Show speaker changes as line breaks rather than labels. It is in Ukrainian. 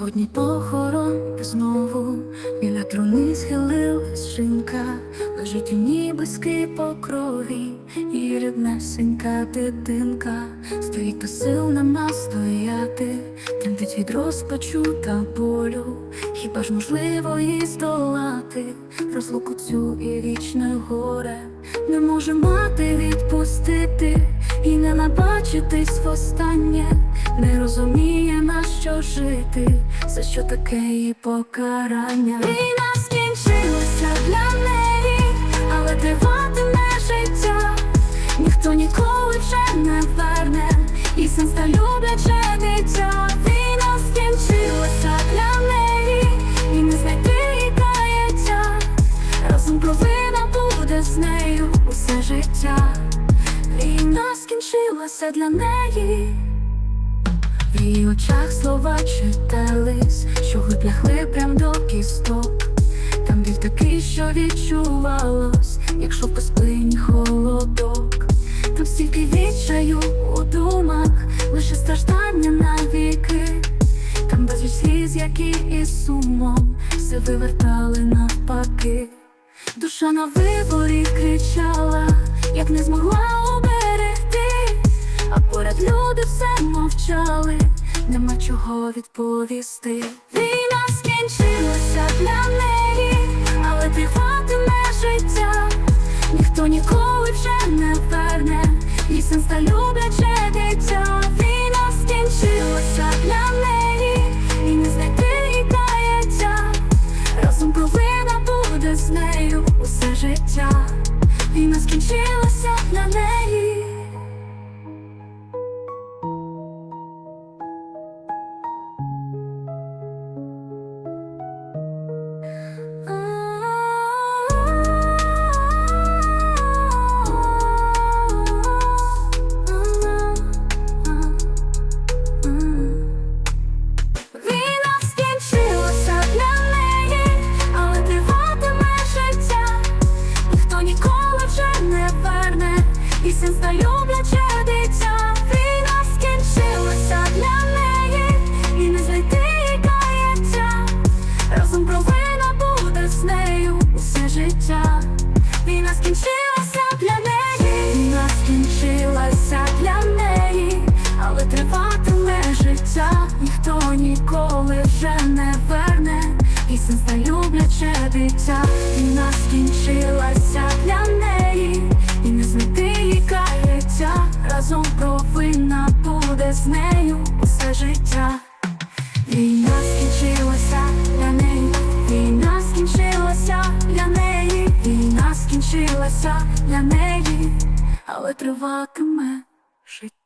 Сьогодні похорон знову біля труни схилилась жінка, лежить у ній близький по крові, і ріднесенька дитинка, стоїть без сил нема стояти, тремтить від розпачу та болю, хіба ж можливо їй здолати? Розлуку цю і вічне горе, не може мати відпустити і не набачитись востаннє, жити, за що таке її покарання. Війна скінчилася для неї, але триватиме життя, ніхто ніколи вже не верне, і син ста любляче дитя. Війна скінчилася для неї, і не знайти їй каяття. Разом провина буде з нею усе життя. Війна скінчилася для неї. В її очах слова читались, що глибляхли прям до кісток. Там такий, що відчувалось, якщо по спині холодок. Там стільки відчаю у думах, лише страждання навіки. Там безліч сліз, які із сумом все вивертали навпаки. Душа на виборі кричала, як не змогла уберегти, а поряд люди все мовчали, нема чого відповісти. Ста любляче дитя. Війна скінчилася для неї, і не знайти їй каяття. Разом провина буде з нею усе життя. Війна скінчилася для неї, війна скінчилася для неї, але триватиме життя, ніхто ніколи вже не верне, ста любляче дитя. Війна скінчилася Разом провина буде з нею усе життя. Війна скінчилася для неї, війна скінчилася для неї, війна скінчилася для неї, але триватиме життя.